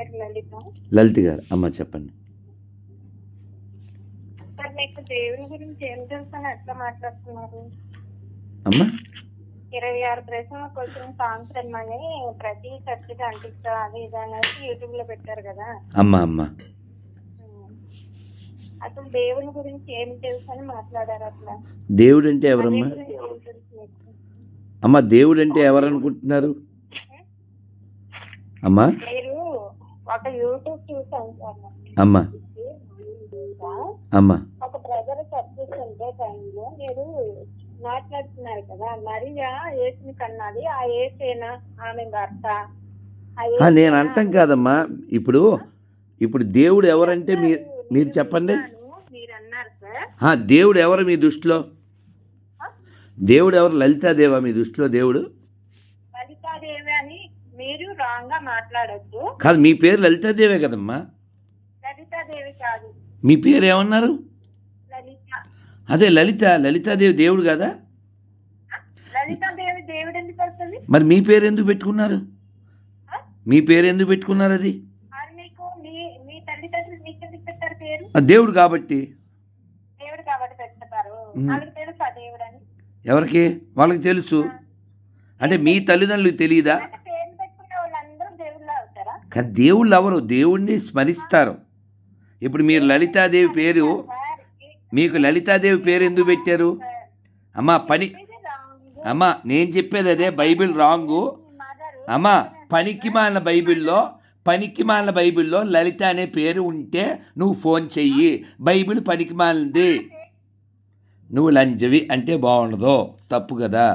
లలిత. గారు అమ్మ చెప్పండి. సార్ మీకు దేవుని గురించి ఏం ఎట్లా మాట్లాడుతున్నారు? అమ్మ? ఇరవై ఆరు క్వశ్చన్స్ ఆన్సర్ ప్రతి చర్చకి అంటిస్తా అది ఇది అనేసి యూట్యూబ్లో పెట్టారు కదా. అమ్మ అమ్మ. ఉమ్. అసలు దేవుని గురించి ఏం తెలుసు అని మాట్లాడారు అట్లా? దేవుడు అంటే ఎవరమ్మా? అమ్మ దేవుడు అంటే ఎవరు అనుకుంటున్నారు? అమ్మా? ఒక యూట్యూబ్ చూసాను సార్. అమ్మ. అమ్మ. ఒక బ్రదర్ చర్చిస్తుంటే టైంలో మీరు మాట్లాడుతున్నారు కదా మరియా ఏసుని కన్నది ఆ ఏసేనా? ఆమె భర్త. నేను అంటాం కాదమ్మా. ఇప్పుడు ఇప్పుడు దేవుడు ఎవరంటే మీరు మీరు చెప్పండి. మీరు అన్నారు సార్. దేవుడు ఎవరు మీ దృష్టిలో? దేవుడు ఎవరు? లలితాదేవా మీ దృష్టిలో దేవుడు? లలితాదేవి అని మీరు రాంగ్గా మాట్లాడొద్దు. కాదు మీ పేరు లలితాదేవే కదమ్మా? లలితాదేవి కాదు. మీ పేరు ఏమన్నారు? లలిత. అదే లలిత లలితాదేవి దేవుడు కదా? లలితాదేవి దేవుడు ఎందుకు వస్తుంది? మరి మీ పేరు ఎందుకు పెట్టుకున్నారు? మీ పేరు ఎందుకు పెట్టుకున్నారు అది? దేవుడు కాబట్టి. దేవుడు కాబట్టి ఎవరికి? వాళ్ళకి తెలుసు. అంటే మీ తల్లిదండ్రులకు తెలియదా దేవుళ్ళు అవుతారా? కానీ దేవుళ్ళు ఎవరు? దేవుణ్ణి స్మరిస్తారు. ఇప్పుడు మీరు లలితాదేవి పేరు మీకు లలితాదేవి పేరు ఎందుకు పెట్టారు? అమ్మ పని. అమ్మ నేను చెప్పేది అదే బైబిల్ రాంగు. అమ్మ పనికి మాలిన బైబిల్లో పనికి మాలిన బైబిల్లో లలిత అనే పేరు ఉంటే నువ్వు ఫోన్ చెయ్యి. బైబిల్ పనికి మాలినది. నువ్వు లంజవి అంటే బాగుండదు. తప్పు కదా.